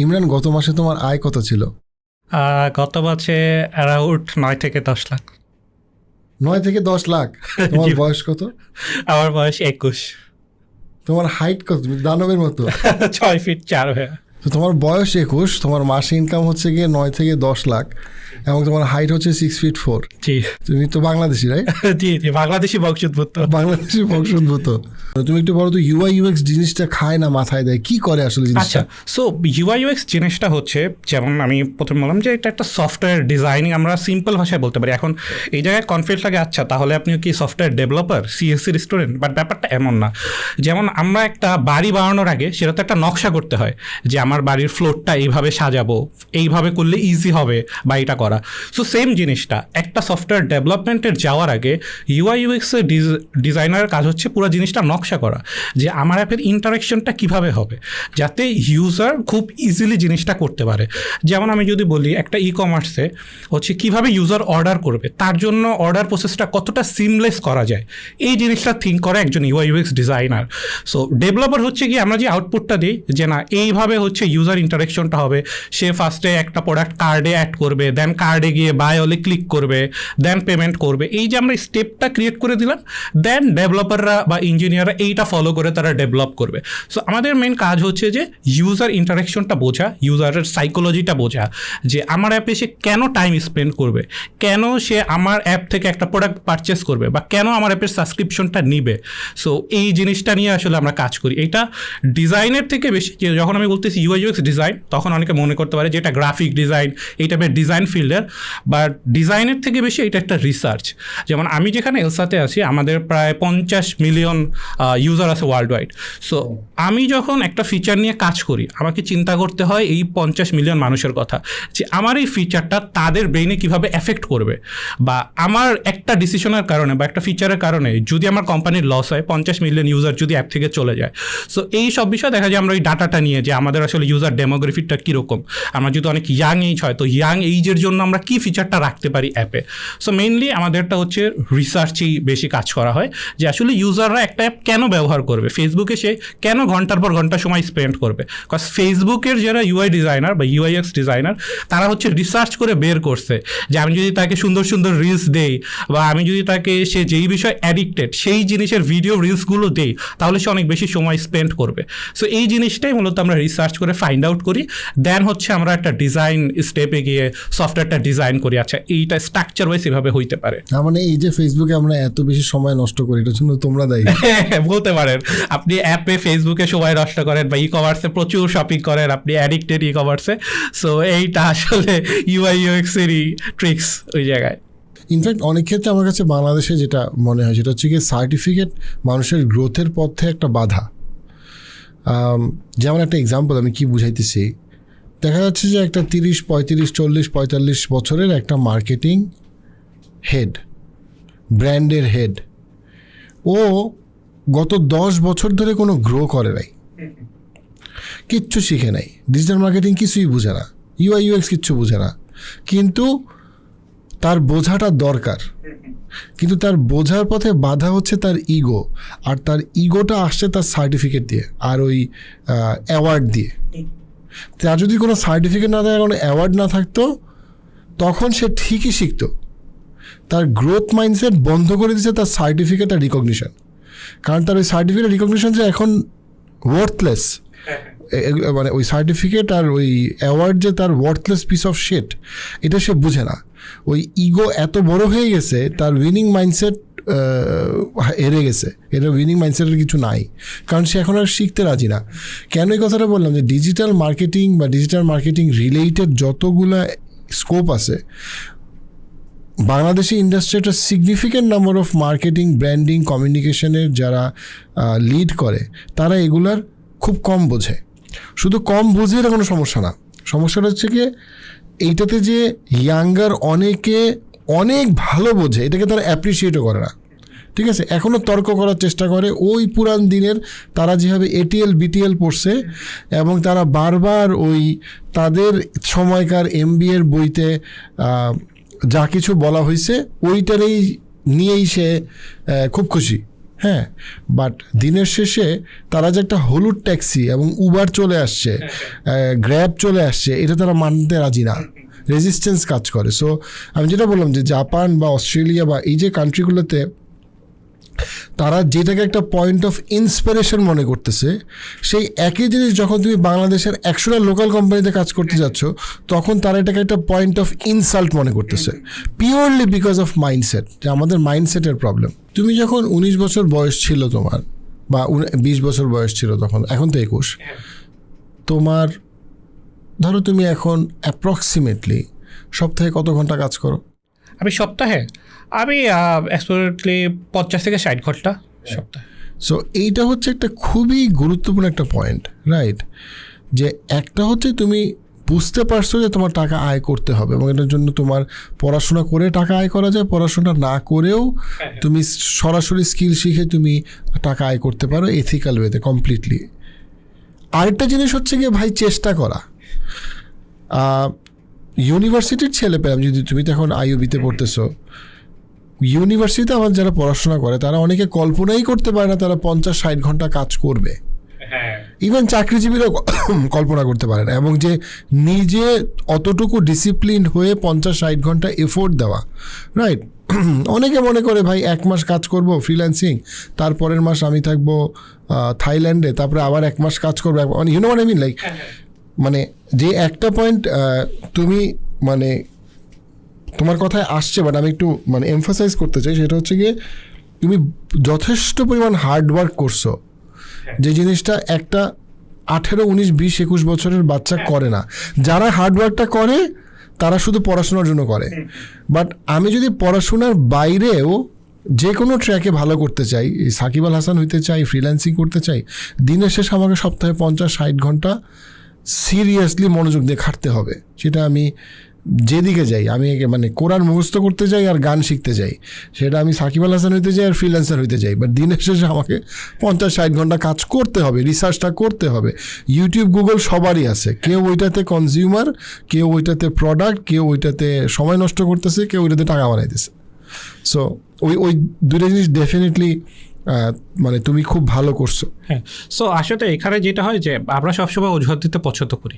ইমরান গত মাসে তোমার আয় কত ছিল? গত মাসে অ্যারাউন্ড নয় থেকে দশ লাখ। নয় থেকে দশ লাখ? তোমার বয়স কত? আমার বয়স একুশ। তোমার হাইট কত? দানবের মতো। ছয় ফিট চার হয়ে তো তোমার বয়স একুশ তোমার মাসে ইনকাম হচ্ছে গিয়ে নয় থেকে দশ লাখ এবং তোমার হাইট হচ্ছে সিক্স ফিট ফোর জি। তুমি তো বাংলাদেশি রাই জি জি বাংলাদেশি বংশোদ্ভূত। বাংলাদেশি বংশোদ্ভূত। তুমি একটু বলো তো ইউআই ইউএক্স জিনিসটা খায় না মাথায় দেয়? কি করে আসলে জিনিসটা? সো ইউআইউএক্স জিনিসটা হচ্ছে যেমন আমি প্রথমে বললাম যে এটা একটা সফটওয়্যার ডিজাইনিং আমরা সিম্পল ভাষায় বলতে পারি। এখন এই জায়গায় কনফিউজ লাগে আচ্ছা তাহলে আপনি কি সফটওয়্যার ডেভেলপার সিএসসির স্টুডেন্ট বাট ব্যাপারটা এমন না। যেমন আমরা একটা বাড়ি বানানোর আগে সেটা তো একটা নকশা করতে হয়। যে আমার বাড়ির ফ্লোরটা এইভাবে সাজাবো, এইভাবে করলে ইজি হবে বাড়িটা করা। সো সেম জিনিসটা, একটা সফটওয়্যার ডেভেলপমেন্টের যাওয়ার আগে ইউআই ইউএক্সের ডিজাইনারের কাজ হচ্ছে পুরো জিনিসটা নকশা করা, যে আমার অ্যাপের ইন্টারাকশনটা কীভাবে হবে, যাতে ইউজার খুব ইজিলি জিনিসটা করতে পারে। যেমন আমি যদি বলি, একটা ই কমার্সে হচ্ছে কীভাবে ইউজার অর্ডার করবে, তার জন্য অর্ডার প্রসেসটা কতটা সিমলেস করা যায়, এই জিনিসটা থিঙ্ক করে একজন UI UX designer so developer হচ্ছে কি আমরা যে আউটপুটটা দিই, যে না, এইভাবে হচ্ছে ইউজার ইন্টারেকশনটা হবে। সে ফার্স্টে একটা প্রোডাক্ট কার্ডে অ্যাড করবে দেন কার্ডে গিয়ে বাই হলে ক্লিক করবে দেন পেমেন্ট করবে। এই যে আমরা স্টেপটা ক্রিয়েট করে দিলাম দেন ডেভেলপাররা বা ইঞ্জিনিয়াররা এইটা ফলো করে তারা ডেভেলপ করবে। সো আমাদের মেন কাজ হচ্ছে যে ইউজার ইন্টারেকশনটা বোঝা ইউজারের সাইকোলজিটা বোঝা, যে আমার অ্যাপে সে কেন টাইম স্পেন্ড করবে, কেন সে আমার অ্যাপ থেকে একটা প্রোডাক্ট পারচেস করবে, বা কেন আমার অ্যাপের সাবস্ক্রিপশনটা নিবে। সো এই জিনিসটা নিয়ে আসলে আমরা কাজ করি। এটা ডিজাইনের থেকে বেশি যখন আমি বলতেছি ইউআই ইউএক্স ডিজাইন তখন অনেকে মনে করতে পারে যে এটা গ্রাফিক ডিজাইন এই টাইপের ডিজাইন ফিল্ডের বাট ডিজাইনের থেকে বেশি এটা একটা রিসার্চ যেমন আমি যেখানে এলসাতে আছি, আমাদের প্রায় পঞ্চাশ মিলিয়ন ইউজার আছে ওয়ার্ল্ড ওয়াইড সো আমি যখন একটা ফিচার নিয়ে কাজ করি, আমাকে চিন্তা করতে হয় এই পঞ্চাশ মিলিয়ন মানুষের কথা। যে আমার এই ফিচারটা তাদের ব্রেইনে কীভাবে এফেক্ট করবে? বা আমার একটা ডিসিশনের কারণে বা একটা ফিচারের কারণে যদি আমার কোম্পানির লস হয়, পঞ্চাশ মিলিয়ন ইউজার যদি অ্যাপ থেকে চলে যায়। সো এই সব বিষয় দেখা যায় আমরা ওই ডাটাটা নিয়ে যে আমাদের আসলে ইউজার ডেমোগ্রাফিটা কীরকম? আমরা যদি অনেক ইয়াং এইজ হয়, তো ইয়াং এইজের জন্য আমরা কী ফিচারটা রাখতে পারি অ্যাপে সো মেইনলি আমাদেরটা হচ্ছে রিসার্চেই বেশি কাজ করা হয়, যে আসলে ইউজাররা একটা অ্যাপ কেন ব্যবহার করবে? ফেসবুকে সে কেন ঘণ্টার পর ঘণ্টা সময় স্পেন্ড করবে? বিকজ ফেসবুকের যারা ইউআই ডিজাইনার বা ইউআইএক্স ডিজাইনার তারা হচ্ছে রিসার্চ করে বের করছে, যে আমি যদি তাকে সুন্দর সুন্দর রিলস দেই, বা আমি যদি তাকে সে যেই বিষয় অ্যাডিক্টেড সেই জিনিসের ভিডিও রিলসগুলো দেই, তাহলে সে অনেক বেশি সময় স্পেন্ড করবে। সো এই জিনিসটাই মূলত আমরা রিসার্চ করে ফাইন্ড আউট করি। দেন হচ্ছে আমরা একটা ডিজাইন স্টেপে গিয়ে সফটওয়্যারটা ডিজাইন করি। আচ্ছা এইটা স্ট্রাকচার ওয়াইজ এভাবে হইতে পারে। তার মানে এই যে ফেসবুকে আমরা এত বেশি সময় নষ্ট করি এটার জন্য তোমরা দায়ী। বলতে পারেন আপনি অ্যাপে ফেসবুকে সময় নষ্ট করেন বা ই কমার্সে প্রচুর শপিং করেন আপনি অ্যাডিক্টেড ই কমার্সে সো এইটা আসলে ইউআই ইউএক্স এরই ট্রিক্স ওই জায়গায়। ইনফ্যাক্ট অনেক ক্ষেত্রে আমার কাছে বাংলাদেশে যেটা মনে হয় সেটা হচ্ছে কি সার্টিফিকেট মানুষের গ্রোথের পথে একটা বাধা। যেমন একটা এক্সাম্পল আমি কি বুঝাইতেছি, দেখা যাচ্ছে যে একটা তিরিশ, পঁয়ত্রিশ, চল্লিশ, পঁয়তাল্লিশ বছরের একটা মার্কেটিং হেড ব্র্যান্ডের হেড ও গত দশ বছর ধরে কোনো গ্রো করে নাই, কিচ্ছু শিখে নাই ডিজিটাল মার্কেটিং কিছুই বুঝে না ইউআই ইউএক্স কিচ্ছু বুঝে না, কিন্তু তার বোঝাটা দরকার। কিন্তু তার বোঝার পথে বাধা হচ্ছে তার ইগো আর তার ইগোটা আসছে তার সার্টিফিকেট দিয়ে আর ওই অ্যাওয়ার্ড দিয়ে। তার যদি কোনো সার্টিফিকেট না থাকে কোনো অ্যাওয়ার্ড না থাকতো তখন সে ঠিকই শিখতো। তার গ্রোথ মাইন্ডসেট বন্ধ করে দিচ্ছে তার সার্টিফিকেট আর রিকগনিশন কারণ তার ওই সার্টিফিকেট রিকগনিশন যে এখন ওয়ার্থলেস মানে ওই সার্টিফিকেট আর ওই অ্যাওয়ার্ড যে তার ওয়ার্থলেস পিস অফ শেট এটা সে বুঝে না। ওই ইগো এত বড় হয়ে গেছে, তার উইনিং মাইন্ডসেট হেরে গেছে। এটা উইনিং মাইন্ডসেটের কিছু নাই। কারণ সে এখন আর শিখতে রাজি না। কেন এই কথাটা বললাম যে ডিজিটাল মার্কেটিং বা ডিজিটাল মার্কেটিং রিলেটেড যতগুলা স্কোপ আছে, বাংলাদেশি ইন্ডাস্ট্রি একটা significant number of marketing branding কমিউনিকেশনের যারা লিড করে, তারা এগুলার খুব কম বোঝে। শুধু কম বুঝে এটা কোনো সমস্যা না। সমস্যাটা হচ্ছে কি এইটাতে যে ইয়াঙ্গার অনেকে অনেক ভালো বোঝে, এটাকে তারা অ্যাপ্রিসিয়েটও করে না। ঠিক আছে? এখনও তর্ক করার চেষ্টা করে। ওই পুরান দিনের তারা যেভাবে এটিএল বিটিএল পড়ছে এবং তারা বারবার ওই তাদের সময়কার এমবিএর বইতে যা কিছু বলা হয়েছে ওইটারই নিয়েই সে খুব খুশি। হ্যাঁ বাট দিনের শেষে তারা যে একটা হলুদ ট্যাক্সি এবং উবার চলে আসছে গ্র্যাব চলে আসছে এটা তারা মানতে রাজি না। রেজিস্ট্যান্স কাজ করে। সো আমি যেটা বললাম যে জাপান বা অস্ট্রেলিয়া বা এই যে কান্ট্রিগুলোতে তারা যেটাকে একটা পয়েন্ট অফ ইন্সপিরেশন মনে করতেছে সেই একই জিনিস যখন তুমি বাংলাদেশের একশোটা লোকাল কোম্পানিতে কাজ করতে যাচ্ছ তখন তারা এটাকে একটা পয়েন্ট অফ ইনসাল্ট মনে করতেছে। পিওরলি বিকজ অফ মাইন্ডসেট যে আমাদের মাইন্ডসেটের প্রবলেম তুমি যখন উনিশ বছর বয়স ছিল তোমার বা বিশ বছর বয়স ছিল তখন এখন তো একুশ। তোমার ধরো তুমি এখন অ্যাপ্রক্সিমেটলি সপ্তাহে কত ঘণ্টা কাজ করো? আমি সপ্তাহে আমি অ্যাকচুয়ালি পঞ্চাশ থেকে ষাট ঘণ্টা সপ্তাহে। সো এইটা হচ্ছে একটা খুবই গুরুত্বপূর্ণ একটা পয়েন্ট রাইট যে একটা হচ্ছে তুমি বুঝতে পারছ যে তোমার টাকা আয় করতে হবে এবং এটার জন্য তোমার পড়াশোনা করে টাকা আয় করা যায় পড়াশোনা না করেও তুমি সরাসরি স্কিল শিখে তুমি টাকা আয় করতে পারো এথিক্যাল ওয়েতে কমপ্লিটলি আরেকটা জিনিস হচ্ছে গিয়ে ভাই চেষ্টা করা। ইউনিভার্সিটির ছেলে পেলাম যদি তুমি তো এখন আইউবিতে পড়তেছো। ইউনিভার্সিটিতে আমার যারা পড়াশোনা করে তারা অনেকে কল্পনাই করতে পারে না তারা পঞ্চাশ ষাট ঘণ্টা কাজ করবে। হ্যাঁ। ইভেন চাকরিজীবীরাও কল্পনা করতে পারে না। এবং যে নিজে অতটুকু ডিসিপ্লিন হয়ে পঞ্চাশ ষাট ঘণ্টা এফোর্ট দেওয়া রাইট অনেকে মনে করে ভাই এক মাস কাজ করব ফ্রিল্যান্সিং তারপরের মাস আমি থাকব থাইল্যান্ডে তারপরে আবার এক মাস কাজ করব। ইউনো মানে মিন লাইক মানে যে একটা পয়েন্ট তুমি মানে তোমার কথায় আসছে বাট আমি একটু মানে এমফাসাইজ করতে চাই সেটা হচ্ছে গিয়ে তুমি যথেষ্ট পরিমাণ হার্ড ওয়ার্ক করছ। যে জিনিসটা একটা আঠেরো উনিশ বিশ একুশ বছরের বাচ্চা করে না। যারা হার্ড ওয়ার্কটা করে তারা শুধু পড়াশোনার জন্য করে। বাট আমি যদি পড়াশোনার বাইরেও যে কোনো ট্র্যাকে ভালো করতে চাই সাকিব আল হাসান হইতে চাই ফ্রিল্যান্সিং করতে চাই দিনের শেষে আমাকে সপ্তাহে পঞ্চাশ ষাট ঘণ্টা সিরিয়াসলি মনোযোগ দিয়ে খাটতে হবে। সেটা আমি যেদিকে যাই, আমি মানে কোরআন মুখস্থ করতে যাই আর গান শিখতে যাই। সেটা আমি সাকিব আল হাসান হইতে যাই আর ফ্রিল্যান্সার হইতে যাই। বাট দিনের শেষে আমাকে পঞ্চাশ, ষাট ঘণ্টা কাজ করতে হবে রিসার্চটা করতে হবে। ইউটিউব গুগল সবারই আছে। কেউ ওইটাতে কনজিউমার কেউ ওইটাতে প্রোডাক্ট কেউ ওইটাতে সময় নষ্ট করতেছে, কেউ ওইটাতে টাকা বানাইতেছে। সো ওই ওই দুটো জিনিস ডেফিনেটলি মানে তুমি খুব ভালো করছ। হ্যাঁ সো আসলে এখানে যেটা হয় যে, আমরা সবসময় অজুহাত দিতে পছন্দ করি।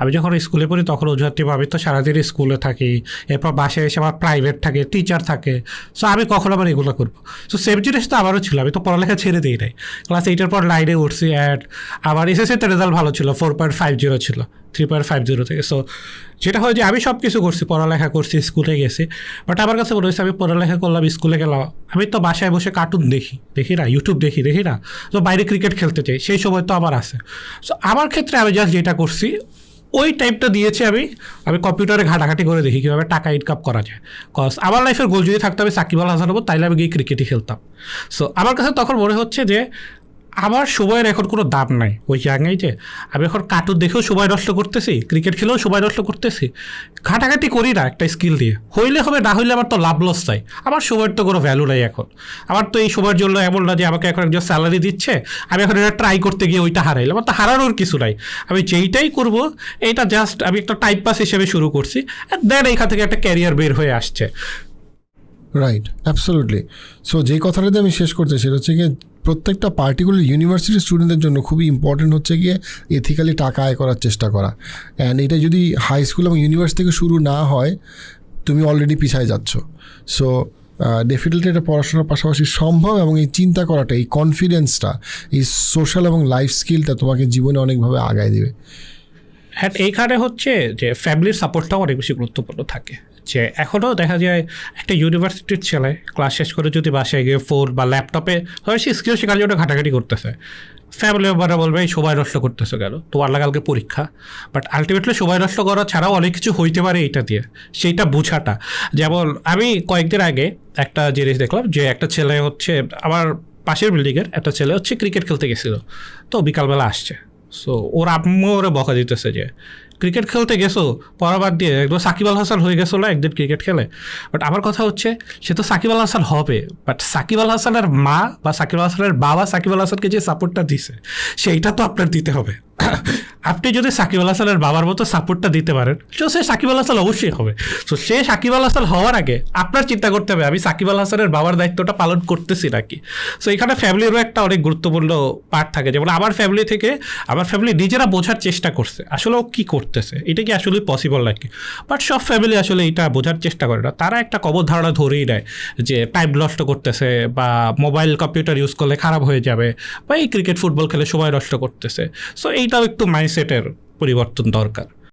আমি যখন স্কুলে পড়ি, তখন অজুহাত দিব আমি তো সারাদিন স্কুলে থাকি, এরপর বাসায় এসে আমার প্রাইভেট থাকে টিচার থাকে। সো আমি কখন আবার এগুলো করব। সো সেম জিনিস তো আমারও ছিল, আমি তো পড়ালেখা ছেড়ে দিই নাই। ক্লাস এইটের পর লাইনে উঠছি অ্যাড আমার এসএসসিতে রেজাল্ট ভালো ছিল ফোর পয়েন্ট ফাইভ জিরো ছিল। থ্রি পয়েন্ট ফাইভ জিরো থেকে। সো যেটা হয় যে আমি সব কিছু করছি, পড়ালেখা করছি স্কুলে গেছি বাট আমার কাছে মনে হয়েছে আমি পড়ালেখা করলাম স্কুলে গেলাম, আমি তো বাসায় বসে কার্টুন দেখি দেখি না ইউটিউব দেখি দেখি না, তো বাইরে ক্রিকেট খেলতে চাই, সেই সময় তো আমার আছে। সো আমার ক্ষেত্রে আমি জাস্ট যেটা করছি, ওই টাইপটা দিয়েছি আমি আমি কম্পিউটারে ঘাটাঘাটি করে দেখি কীভাবে টাকা ইনকাম করা যায়। কজ আমার লাইফের গোল যদি থাকতো আমি সাকিব আল হাসান হব, তাইলে আমি গিয়ে ক্রিকেটই খেলতাম। সো আমার কাছে তখন মনে হচ্ছে যে আমার সময়ের এখন কোনো দাম নাই। ওই জায়গায় যে, আমি এখন কার্টুন দেখেও সময় নষ্ট করতেছি ক্রিকেট খেলেও সময় নষ্ট করতেছি। ঘাটাঘাটি করি না একটা স্কিল দিয়ে। হইলে হবে, না হইলে আমার তো লাভ লস চাই। আমার সময়ের তো কোনো ভ্যালু নাই এখন। আমার তো এই সময়ের জন্য এমন না যে আমাকে এখন একজন স্যালারি দিচ্ছে, আমি এখন এটা ট্রাই করতে গিয়ে ওইটা হারাইলাম। আমার তো হারানোর কিছু নাই। আমি যেইটাই করব, এইটা জাস্ট আমি একটা টাইম পাস হিসেবে শুরু করছি দেন এইখান থেকে একটা ক্যারিয়ার বের হয়ে আসছে। রাইট অ্যাবসোলুটলি সো যে কথাটাতে আমি শেষ করতে সেটা হচ্ছে গিয়ে প্রত্যেকটা পার্টিকুলার ইউনিভার্সিটির স্টুডেন্টদের জন্য খুবই ইম্পর্টেন্ট হচ্ছে গিয়ে এথিক্যালি টাকা আয় করার চেষ্টা করা। অ্যান্ড এটা যদি হাই স্কুল এবং ইউনিভার্সিটি থেকে শুরু না হয়, তুমি অলরেডি পিছায় যাচ্ছ। সো ডেফিনেটলি এটা পড়াশোনার পাশাপাশি সম্ভব এবং এই চিন্তা করাটা, এই কনফিডেন্সটা এই সোশ্যাল এবং লাইফ স্কিলটা তোমাকে জীবনে অনেকভাবে আগায় দেবে। হ্যাঁ এইখানে হচ্ছে যে ফ্যামিলির সাপোর্টটাও অনেক বেশি গুরুত্বপূর্ণ থাকে। যে এখনও দেখা যায় একটা ইউনিভার্সিটির ছেলে ক্লাস শেষ করে যদি বাসায় গিয়ে ফোন বা ল্যাপটপে হয় সে স্কিল শেখার জন্য ঘাটাঘাটি করতেছে। ফ্যামিলি মেম্বাররা বলবে, এই সময় নষ্ট করতেছে গেল তোমার লাগালকে পরীক্ষা। বাট আলটিমেটলি সময় নষ্ট করা ছাড়াও অনেক কিছু হইতে পারে এইটা দিয়ে, সেইটা বোঝাটা। যেমন আমি কয়েকদিন আগে একটা জিনিস দেখলাম যে একটা ছেলে হচ্ছে, আমার পাশের বিল্ডিংয়ের একটা ছেলে হচ্ছে ক্রিকেট খেলতে গেছিল। তো বিকালবেলা আসছে। সো ওর আম্মু ওরা বকা দিতেছে যে ক্রিকেট খেলতে গেছো পরাবার দিয়ে, একদম সাকিব আল হাসান হয়ে গেছো না একদিন ক্রিকেট খেলে? বাট আমার কথা হচ্ছে, সে তো সাকিব আল হাসান হবে বাট সাকিব আল হাসানের মা বা সাকিব আল হাসানের বাবা সাকিব আল হাসানকে যে সাপোর্টটা দিছে, সেইটা তো আপনার দিতে হবে। আপনি যদি সাকিব আল হাসানের বাবার মতো সাপোর্টটা দিতে পারেন, তো সে সাকিব আল হাসান অবশ্যই হবে। তো সে সাকিব আল হাসান হওয়ার আগে আপনার চিন্তা করতে হবে, আমি সাকিব আল হাসানের বাবার দায়িত্বটা পালন করতেছি নাকি? সো এখানে ফ্যামিলিরও একটা অনেক গুরুত্বপূর্ণ পার্ট থাকে, যেমন আমার ফ্যামিলি থেকে আমার ফ্যামিলি নিজেরা বোঝার চেষ্টা করছে, আসলে ও কী করতেছে, এটা কি আসলে পসিবল নাকি? বাট সব ফ্যামিলি আসলে এটা বোঝার চেষ্টা করে না। তারা একটা কবর ধারণা ধরেই নেয় যে টাইম নষ্ট করতেছে বা মোবাইল কম্পিউটার ইউজ করলে খারাপ হয়ে যাবে, বা এই ক্রিকেট ফুটবল খেলে সময় নষ্ট করতেছে। সো এইটাও একটু মাইন্ডসেটের পরিবর্তন দরকার।